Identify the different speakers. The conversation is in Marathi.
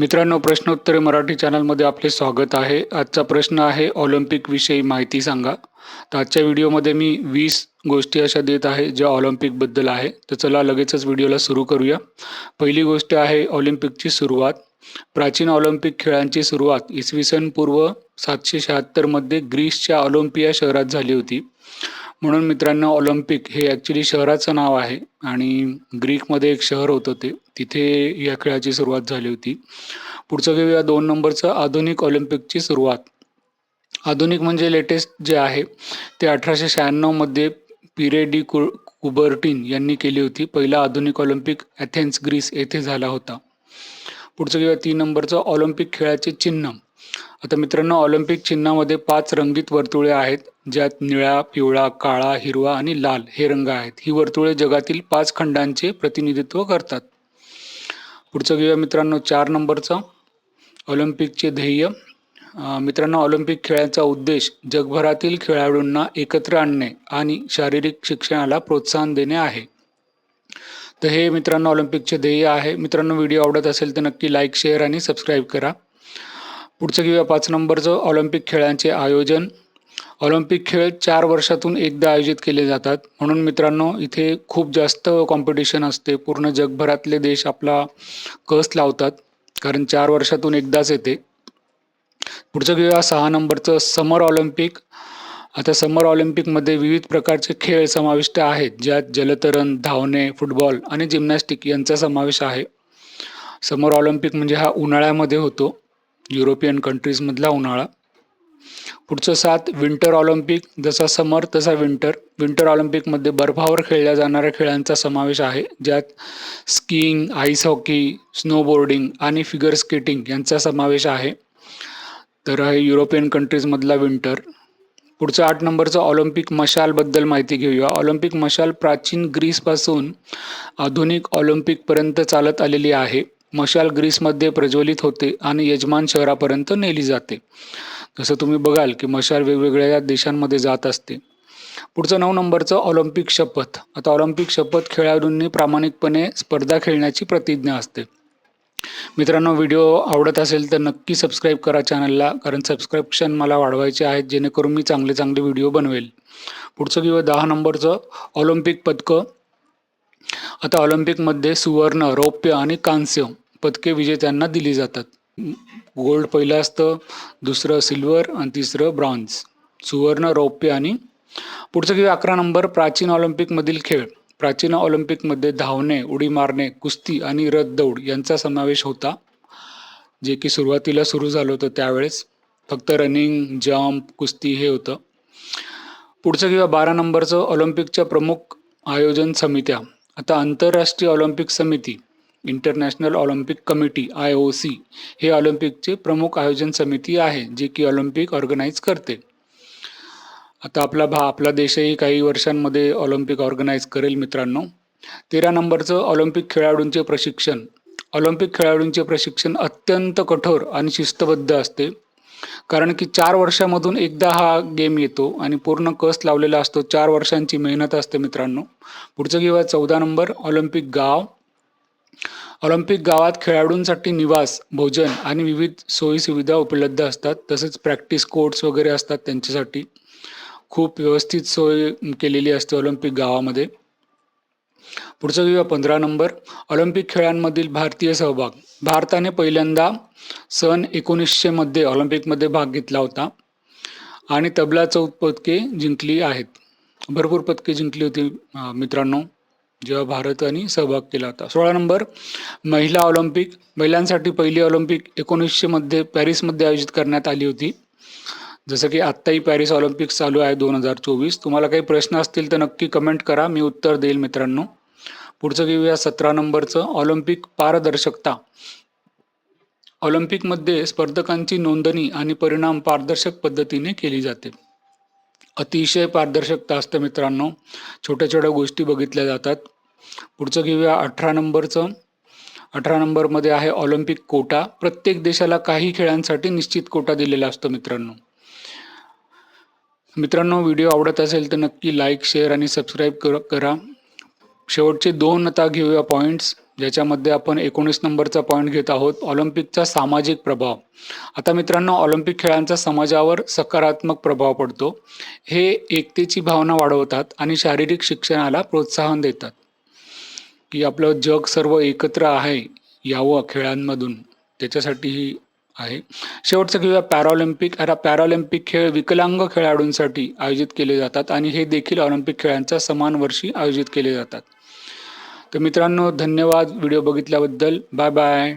Speaker 1: मित्रांनो प्रश्नोत्तरे मराठी चॅनलमध्ये आपले स्वागत आहे. आजचा प्रश्न आहे ऑलिम्पिकविषयी माहिती सांगा. तर आजच्या व्हिडिओमध्ये मी वीस गोष्टी अशा देत आहे ज्या ऑलिम्पिकबद्दल आहे. तर चला लगेचच व्हिडिओला सुरू करूया. पहिली गोष्ट आहे ऑलिम्पिकची सुरुवात. प्राचीन ऑलिम्पिक खेळांची सुरुवात इसवी सन पूर्व सातशे शहात्तरमध्ये ग्रीसच्या ऑलिम्पिया शहरात झाली होती. म्हणून मित्रांनो ऑलिम्पिक हे ॲक्च्युली शहराचं नाव आहे आणि ग्रीकमध्ये एक शहर होतं ते. तिथे या खेळाची सुरुवात झाली होती. पुढचं घेऊया दोन नंबरचं आधुनिक ऑलिम्पिकची सुरुवात. आधुनिक म्हणजे लेटेस्ट जे आहे ते अठराशे शहाण्णवमध्ये पिरे डी कु कुबर्टिन यांनी केली होती. पहिला आधुनिक ऑलिम्पिक ॲथेन्स ग्रीस येथे झाला होता. पुढचं घेऊया तीन नंबरचं ऑलिम्पिक खेळाचे चिन्ह. आता मित्रांनो ऑलिम्पिक चिन्हामध्ये पाच रंगीत वर्तुळे आहेत. ज्यात निळा पिवळा काळा हिरवा आणि लाल हे रंग आहेत. ही वर्तुळे जगातील पाच खंडांचे प्रतिनिधित्व करतात. पुढचं घेऊया मित्रांनो चार नंबरचं. ऑलिम्पिकचे ध्येय. मित्रांनो ऑलिम्पिक खेळाचा उद्देश जगभरातील खेळाडूंना एकत्र आणणे आणि शारीरिक शिक्षणाला प्रोत्साहन देणे आहे. तर हे मित्रांनो ऑलिम्पिकचे ध्येय आहे. मित्रांनो व्हिडिओ आवडत असेल तर नक्की लाईक शेअर आणि सबस्क्राईब करा. पुढचं घेऊया पाच नंबरचं ऑलिम्पिक खेळांचे आयोजन. ऑलिम्पिक खेळ चार वर्षातून एकदा आयोजित केले जातात. म्हणून मित्रांनो इथे खूप जास्त कॉम्पिटिशन असते. पूर्ण जगभरातले देश आपला कस लावतात. कारण चार वर्षातून एकदाच येते. पुढचं घेऊया सहा नंबरचं समर ऑलिम्पिक. आता समर ऑलिम्पिकमध्ये विविध प्रकारचे खेळ समाविष्ट आहेत. ज्यात जलतरण धावणे फुटबॉल आणि जिम्नॅस्टिक यांचा समावेश आहे. समर ऑलिम्पिक म्हणजे हा उन्हाळ्यामध्ये होतो. युरोपियन कंट्रीजमधला उन्हाळा. पुढचं सात विंटर ऑलिम्पिक जसा समर तसा विंटर. विंटर ऑलिम्पिकमध्ये बर्फावर खेळल्या जाणाऱ्या खेळांचा समावेश आहे ज्यात स्कीइंग आईस हॉकी स्नोबोर्डिंग आणि फिगर स्केटिंग यांचा समावेश आहे. तर आहे युरोपियन कंट्रीजमधला विंटर. पुढचं आठ नंबरचं ऑलिम्पिक मशालबद्दल माहिती घेऊया. ऑलिम्पिक मशाल प्राचीन ग्रीसपासून आधुनिक ऑलिम्पिकपर्यंत चालत आलेली आहे. मशाल ग्रीसमध्ये प्रज्वलित होते आणि यजमान शहरापर्यंत नेली जाते. जसं तुम्ही बघाल की मशाल वेगवेगळ्या देशांमध्ये जात असते. पुढचं नऊ नंबरचं ऑलिम्पिक शपथ. आता ऑलिम्पिक शपथ खेळाडूंनी प्रामाणिकपणे स्पर्धा खेळण्याची प्रतिज्ञा असते. मित्रांनो व्हिडिओ आवडत असेल तर नक्की सबस्क्राईब करा चॅनलला कारण सबस्क्रिप्शन मला वाढवायचे आहेत जेणेकरून मी चांगले चांगले व्हिडिओ बनवेल. पुढचं किंवा दहा नंबरचं ऑलिम्पिक पदकं आता ऑलिम्पिकमध्ये सुवर्ण रौप्य आणि कांस्य पदके विजेत्यांना दिली जातात. गोल्ड पहिलं असतं दुसरं सिल्वर आणि तिसरं ब्रॉन्झ. सुवर्ण रौप्य आणि पुढचं किंवा अकरा नंबर प्राचीन ऑलिम्पिकमधील खेळ. प्राचीन ऑलिम्पिकमध्ये धावणे उडी मारणे कुस्ती आणि रथदौड यांचा समावेश होता. जे की सुरुवातीला सुरू झालं होतं त्यावेळेस. फक्त रनिंग जम्प कुस्ती हे होतं. पुढचं किंवा बारा नंबरचं ऑलिम्पिकच्या प्रमुख आयोजन समित्या. आता आंतरराष्ट्रीय ऑलिम्पिक समिती international Olympic committee I O C हे ऑलिम्पिकचे प्रमुख आयोजन समिती आहे जे की ऑलिम्पिक ऑर्गनाईज करते. आता आपला भा आपला देशही काही वर्षांमध्ये ऑलिम्पिक ऑर्गनाईज करेल मित्रांनो. तेरा नंबरचं ऑलिम्पिक खेळाडूंचे प्रशिक्षण. ऑलिम्पिक खेळाडूंचे प्रशिक्षण अत्यंत कठोर आणि शिस्तबद्ध असते. कारण की चार वर्षामधून एकदा हा गेम येतो आणि पूर्ण कस लावलेला असतो. चार वर्षांची मेहनत असते मित्रांनो. पुढचं किंवा चौदा नंबर ऑलिम्पिक गाव. ऑलिम्पिक गावात खेळाडूंसाठी निवास भोजन आणि विविध सोयीसुविधा उपलब्ध असतात. तसेच प्रॅक्टिस कोर्ट्स वगैरे असतात त्यांच्यासाठी. खूप व्यवस्थित सोय केलेली असते ऑलिम्पिक गावामध्ये. पुढचं घेऊया पंधरा नंबर. ऑलिम्पिक खेळांमधील भारतीय सहभाग. भारताने पहिल्यांदा सन एकोणीसशेमध्ये ऑलिम्पिकमध्ये भाग घेतला होता. आणि तबला चौथ पदके जिंकली आहेत. भरपूर पदके जिंकली होती मित्रांनो जेव्हा भारताने सहभाग केला होता. सोळा नंबर महिला ऑलिम्पिक. महिलांसाठी पहिली ऑलिम्पिक एकोणीसशेमध्ये पॅरिसमध्ये आयोजित करण्यात आली होती. जसं की आत्ताही पॅरिस ऑलिम्पिक चालू आहे दोन हजार चोवीस. तुम्हाला काही प्रश्न असतील तर नक्की कमेंट करा. मी उत्तर देईल मित्रांनो. पुढचं घेऊया सतरा नंबरचं ऑलिम्पिक पारदर्शकता. ऑलिम्पिकमध्ये स्पर्धकांची नोंदणी आणि परिणाम पारदर्शक पद्धतीने केली जाते. अतिशय पारदर्शकता असते मित्रांनो. छोट्या छोट्या गोष्टी बघितल्या जातात. पुढचं घेऊया अठरा नंबरचं. अठरा नंबरमध्ये आहे ऑलिम्पिक कोटा. प्रत्येक देशाला काही खेळांसाठी निश्चित कोटा दिलेला असतो मित्रांनो. मित्रांनो व्हिडिओ आवडत असेल तर नक्की लाईक शेअर आणि सबस्क्राईब कर करा. शेवटचे दोन आता घेऊया पॉईंट्स ज्याच्यामध्ये आपण एकोणीस नंबरचा पॉईंट घेत आहोत ऑलिम्पिकचा सामाजिक प्रभाव. आता मित्रांनो ऑलिम्पिक खेळांचा समाजावर सकारात्मक प्रभाव पडतो. हे एकतेची भावना वाढवतात आणि शारीरिक शिक्षणाला प्रोत्साहन देतात. की आपलं जग सर्व एकत्र आहे यावं खेळांमधून. त्याच्यासाठीही आहे. शेवटचं घेऊया पॅराऑलिम्पिक आता पॅराऑलिम्पिक खेळ विकलांग खेळाडूंसाठी आयोजित केले जातात आणि हे देखील ऑलिम्पिक खेळांच्या समान वर्षी आयोजित केले जातात. तर मित्रांनो धन्यवाद. व्हिडिओ बघितल्याबद्दल बाय बाय.